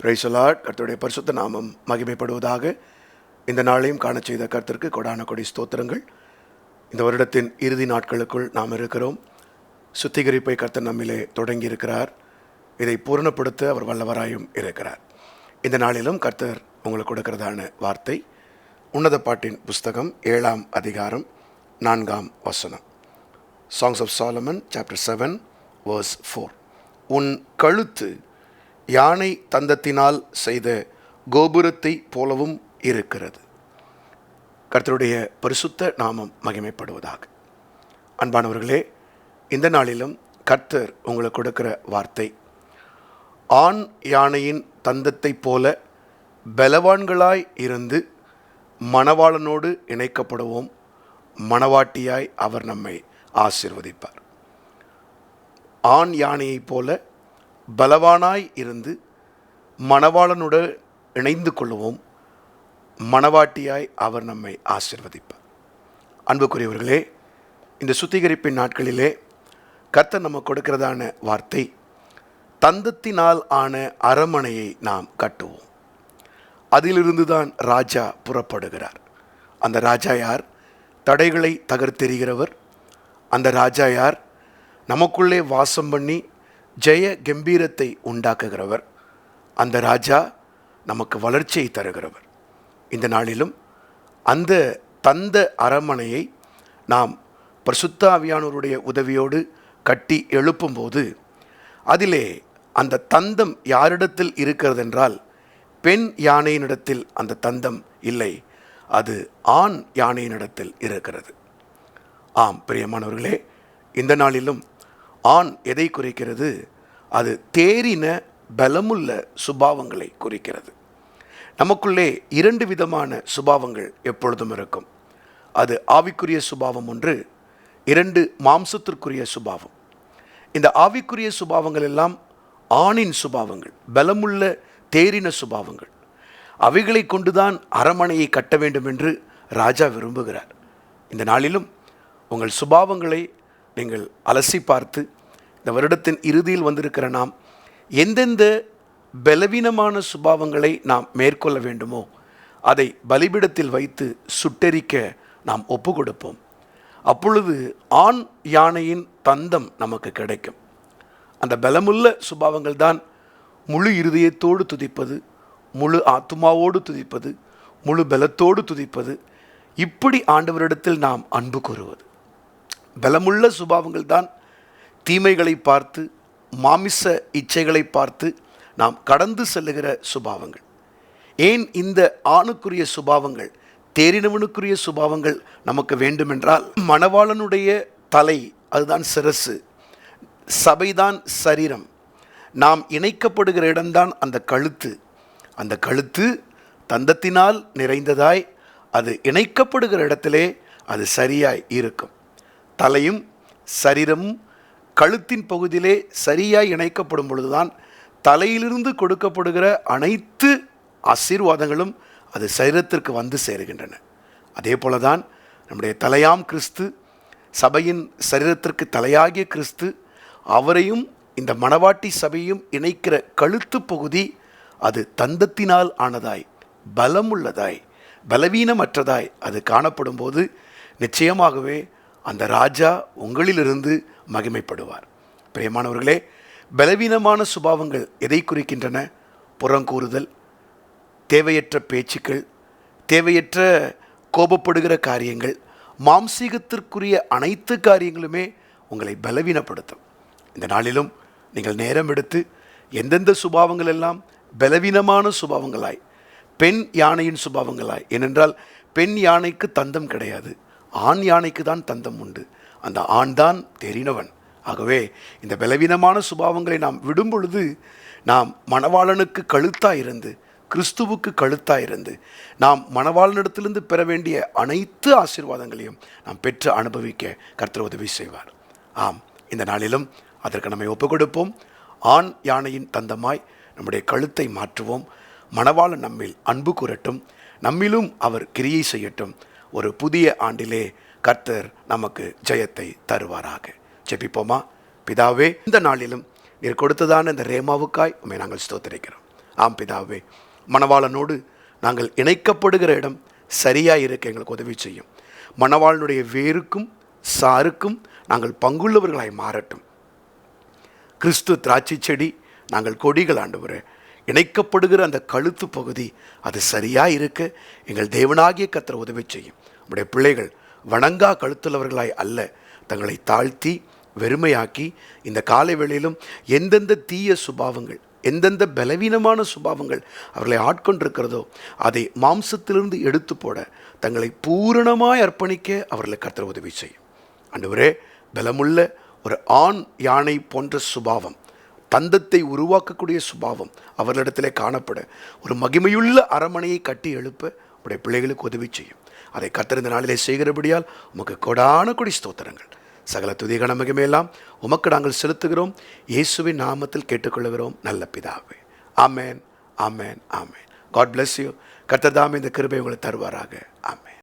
பிரைசலாட் கர்த்தருடைய பரிசுத்த நாமம் மகிமைப்படுவதாக இந்த நாளையும் காண செய்த கர்த்தருக்கு கொடான கொடி ஸ்தோத்திரங்கள். இந்த வருடத்தின் இறுதி நாட்களுக்குள் நாம் இருக்கிறோம். சுத்திகரிப்பை கர்த்தர் நம்மிலே தொடங்கி இருக்கிறார் இதை பூரணப்படுத்த அவர் வல்லவராயும் இருக்கிறார். இந்த நாளிலும் கர்த்தர் உங்களுக்கு கொடுக்கிறதான வார்த்தை உன்னத பாட்டின் புஸ்தகம் ஏழாம் அதிகாரம் நான்காம் வசனம். Songs of Solomon chapter seven verse four உன் கழுத்து யானை தந்தத்தினால் செய்த கோபுரத்தை போலவும் இருக்கிறது. கர்த்தருடைய பரிசுத்த நாமம் மகிமைப்படுவதாக. அன்பானவர்களே இந்த நாளிலும் கர்த்தர் உங்களுக்கு கொடுக்கிற வார்த்தை ஆண் யானையின் தந்தத்தைப் போல பலவான்களாய் இருந்து மணவாளனோடு இணைக்கப்படுவோம். மணவாட்டியாய் அவர் நம்மை ஆசிர்வதிப்பார். ஆண் யானையைப் போல பலவானாய் இருந்து மணவாளனுடன் இணைந்து கொள்ளுவோம். மணவாட்டியாய் அவர் நம்மை ஆசிர்வதிப்பார். அன்புக்குரியவர்களே இந்த சுத்திகரிப்பின் நாட்களிலே கர்த்தர் நம்ம கொடுக்கிறதான வார்த்தை தந்தத்தினால் ஆன அரமனையை நாம் கட்டுவோம். அதிலிருந்து தான் ராஜா புறப்படுகிறார். அந்த ராஜா யார்? தடைகளை தகர்த்தெறிகிறவர். அந்த ராஜா யார்? நமக்குள்ளே வாசம் பண்ணி ஜெய கம்பீரத்தை உண்டாக்குகிறவர். அந்த ராஜா நமக்கு வளர்ச்சியை தருகிறவர். இந்த நாளிலும் அந்த தந்த அரமனையை நாம் பிரசுத்தாவியானோருடைய உதவியோடு கட்டி எழுப்பும்போது அதிலே அந்த தந்தம் யாரிடத்தில் இருக்கிறதென்றால் பெண் யானையினிடத்தில் அந்த தந்தம் இல்லை அது ஆண் யானையினிடத்தில் இருக்கிறது. ஆம் பிரியமானவர்களே இந்த நாளிலும் ஆண் எதை குறிக்கிறது? அது தேறின பலமுள்ள சுபாவங்களை குறிக்கிறது. நமக்குள்ளே இரண்டு விதமான சுபாவங்கள் எப்பொழுதும் இருக்கும். அது ஆவிக்குரிய சுபாவம் ஒன்று இரண்டு மாம்சத்திற்குரிய சுபாவம். இந்த ஆவிக்குரிய சுபாவங்கள் எல்லாம் ஆணின் சுபாவங்கள் பலமுள்ள தேறின சுபாவங்கள். அவைகளை கொண்டுதான் அரமனையை கட்ட வேண்டும் என்று ராஜா விரும்புகிறார். இந்த நாளிலும் உங்கள் சுபாவங்களை நீங்கள் அலசி பார்த்து இந்த வருடத்தின் இறுதியில் வந்திருக்கிற நாம் எந்தெந்த பலவீனமான சுபாவங்களை நாம் மேற்கொள்ள வேண்டுமோ அதை பலிபிடத்தில் வைத்து சுட்டெரிக்க நாம் ஒப்பு கொடுப்போம். அப்பொழுது ஆண் யானையின் தந்தம் நமக்கு கிடைக்கும். அந்த பலமுள்ள சுபாவங்கள் தான் முழு இருதயத்தோடு துதிப்பது முழு ஆத்மாவோடு துதிப்பது முழு பலத்தோடு துதிப்பது. இப்படி ஆண்டவரிடத்தில் நாம் அன்பு கூறுவது. பலமுள்ள சுபாவங்கள் தான். தீமைகளை பார்த்து மாமிச இச்சைகளை பார்த்து நாம் கடந்து செல்லுகிற சுபாவங்கள். ஏன் இந்த ஆணுக்குரிய சுபாவங்கள் தேரினவனுக்குரிய சுபாவங்கள் நமக்கு வேண்டுமென்றால் மணவாளனுடைய தலை அதுதான் சிரசு. சபைதான் சரீரம். நாம் இணைக்கப்படுகிற இடம்தான் அந்த கழுத்து. அந்த கழுத்து தந்தத்தினால் நிறைந்ததாய் அது இணைக்கப்படுகிற இடத்திலே அது சரியாய் இருக்கும். தலையும் சரீரமும் கழுத்தின் பகுதியிலே சரியாய் இணைக்கப்படும் பொழுதுதான் தலையிலிருந்து கொடுக்கப்படுகிற அனைத்து ஆசீர்வாதங்களும் அது சரீரத்திற்கு வந்து சேருகின்றன. அதே போல தான் நம்முடைய தலையாம் கிறிஸ்து சபையின் சரீரத்திற்கு தலையாகிய கிறிஸ்து அவரையும் இந்த மணவாட்டி சபையும் இணைக்கிற கழுத்து பகுதி அது தந்தத்தினால் ஆனதாய் பலமுள்ளதாய் பலவீனமற்றதாய் அது காணப்படும் போது நிச்சயமாகவே அந்த ராஜா உங்களிலிருந்து மகிமைப்படுவார். பிரியமானவர்களே பலவீனமான சுபாவங்கள் எதை குறிக்கின்றன? புறங்கூறுதல் தேவையற்ற பேச்சுக்கள் தேவையற்ற கோபப்படுகிற காரியங்கள் மாம்சீகத்திற்குரிய அனைத்து காரியங்களுமே உங்களை பலவீனப்படுத்தும். இந்த நாளிலும் நீங்கள் நேரம் எடுத்து எந்தெந்த சுபாவங்கள் எல்லாம் பலவீனமான சுபாவங்களாய் பெண் யானையின் சுபாவங்களாய் ஏனென்றால் பெண் யானைக்கு தந்தம் கிடையாது. ஆண் யானைக்கு தான் தந்தம் உண்டு. அந்த ஆண் தான் தெரினவன் ஆகவே இந்த பலவீனமான சுபாவங்களை நாம் விடும் பொழுது நாம் மணவாளனுக்கு கழுத்தாக இருந்து கிறிஸ்துவுக்கு கழுத்தாய் இருந்து நாம் மணவாளனிடத்திலிருந்து பெற வேண்டிய அனைத்து ஆசீர்வாதங்களையும் நாம் பெற்று அனுபவிக்க கர்த்தர் உதவி செய்வார். ஆம் இந்த நாளிலும் அதற்கு நம்மை ஒப்புக் கொடுப்போம் ஆண் யானையின் தந்தமாய் நம்முடைய கழுத்தை மாற்றுவோம். மணவாளன் நம்மில் அன்பு கூறட்டும் நம்மிலும் அவர் கிரியை செய்யட்டும். ஒரு புதிய ஆண்டிலே கர்த்தர் நமக்கு ஜெயத்தை தருவாராக. ஜெபிப்போமா? பிதாவே இந்த நாளிலும் நீர் கொடுத்ததான இந்த ரேமாவுக்காய் உண்மை நாங்கள் ஸ்தோத்திரிக்கிறோம். ஆம் பிதாவே மணவாளனோடு நாங்கள் இணைக்கப்படுகிற இடம் சரியாக இருக்க எங்களுக்கு உதவி செய்யும். மணவாளனுடைய வேருக்கும் சாருக்கும் நாங்கள் பங்குள்ளவர்களாய் மாறட்டும். கிறிஸ்து திராட்சை செடி நாங்கள் கொடிகள் ஆண்டவரே இணைக்கப்படுகிற அந்த கழுத்து பகுதி அது சரியா இருக்க? எங்கள் தேவனாகிய கத்திர உதவி செய்யும். நம்முடைய பிள்ளைகள் வணங்கா கழுத்துள்ளவர்களாய் அல்ல. தங்களை தாழ்த்தி வெறுமையாக்கி இந்த காலை வேளையிலும் எந்தெந்த தீய சுபாவங்கள் எந்தெந்த பலவீனமான சுபாவங்கள் அவர்களை ஆட்கொண்டிருக்கிறதோ அதை மாம்சத்திலிருந்து எடுத்து போட தங்களை பூரணமாய் அர்ப்பணிக்க அவர்களை கர்த்தர் உதவி செய்யும். ஆண்டவரே பலமுள்ள ஒரு ஆண் யானை போன்ற சுபாவம் தந்தத்தை உருவாக்கக்கூடிய சுபாவம் அவர்களிடத்திலே காணப்பட. ஒரு மகிமையுள்ள அரமனையை கட்டி எழுப்ப உடைய பிள்ளைகளுக்கு உதவி செய்யும். அதை கத்திருந்த நாளிலே செய்கிறபடியால் உமக்கு கொடான கொடி ஸ்தோத்திரங்கள். சகல துதிகன மகிமையெல்லாம் உமக்கு நாங்கள் செலுத்துகிறோம். இயேசுவின் நாமத்தில் கேட்டுக்கொள்கிறோம். நல்ல பிதாவே. ஆமேன் ஆமேன் ஆமேன். காட் பிளஸ் யூ கத்ததாமே இந்த கிருபை உங்களுக்கு தருவாராக. ஆமேன்.